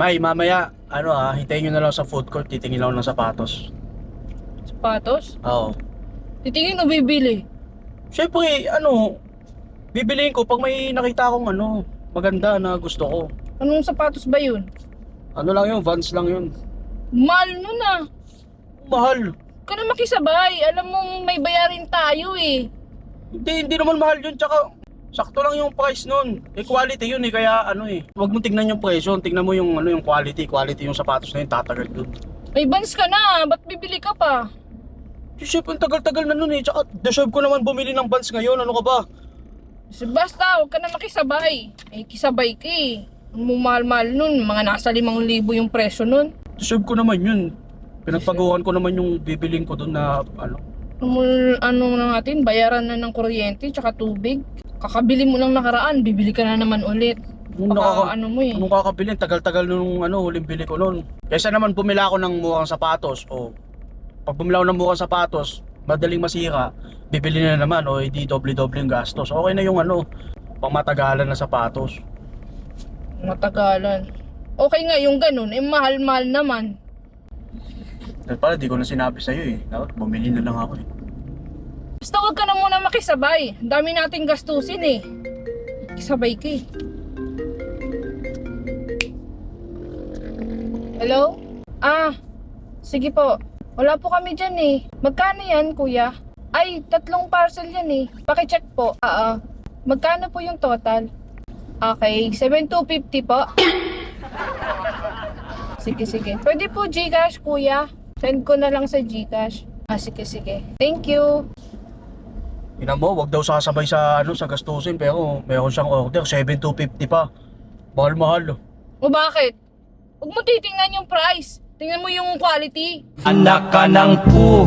May, mamaya, ano ah, hintayin nyo na lang sa food court, titingin lang ng sapatos. Sapatos? Oo. Titingin o bibili? Siyempre, ano, bibiliin ko pag may nakita akong ano, maganda na gusto ko. Anong sapatos ba yun? Ano lang yun, Vans lang yun. Mahal nun ah. Mahal. Ka na makisabay. Alam mo may bayarin tayo eh. Hindi, hindi naman mahal yun, tsaka sakto lang yung price nun. Eh, quality yun eh, kaya ano eh. Huwag mo tignan yung presyo, tignan mo yung ano yung quality. Quality yung sapatos na yun, tatagal dun. May bans ka na. Ba't bibili ka pa? Siyempre, ang tagal-tagal na nun eh. Tsaka, deserve ko naman bumili ng Vans ngayon. Ano ka ba? Si Basta, huwag ka na makisabay. Eh, kisabay ka eh. Ang mahal-mahal nun. Mga nasa limang libo yung presyo nun. Deserve ko naman yun. Pinagpaguhan ko naman yung bibiling ko dun na ano. Ano, ano na natin, bayaran na ng kuryente tsaka tubig. Kakabili mo ng nakaraan, bibili ka na naman ulit. Nung Baka nakaka- ano mo eh. Nung kakabili, tagal-tagal nung ano, huling bili ko noon. Kaysa naman bumila ako ng murang sapatos, o pag bumila ako ng murang sapatos, madaling masira, bibili na naman, o hindi doble-doble yung gastos. Okay na yung ano, pang matagalan na sapatos. Matagalan. Okay nga yung ganun, eh mahal-mahal naman. Dahil pala, di ko na sinabi sa'yo eh. Dapat bumili na lang ako eh. Basta huwag ka na muna makisabay. Dami nating gastusin eh. Kisabay ka eh. Hello? Ah, sige po. Wala po kami dyan eh. Magkano yan, kuya? Ay, tatlong parcel yan eh. Pakicheck po. Oo. Magkano po yung total? Okay, 7,250 po. sige, sige. Pwede po Gcash, kuya. Send ko na lang sa Gcash. Ah, sige, sige. Thank you. Ina mo, wag daw sasabay sa ano sa gastusin pero meron siyang order 7250 pa. Mahal-mahal. O bakit? Huwag mo titingnan yung price. Tingnan mo yung quality. Anak ka ng pu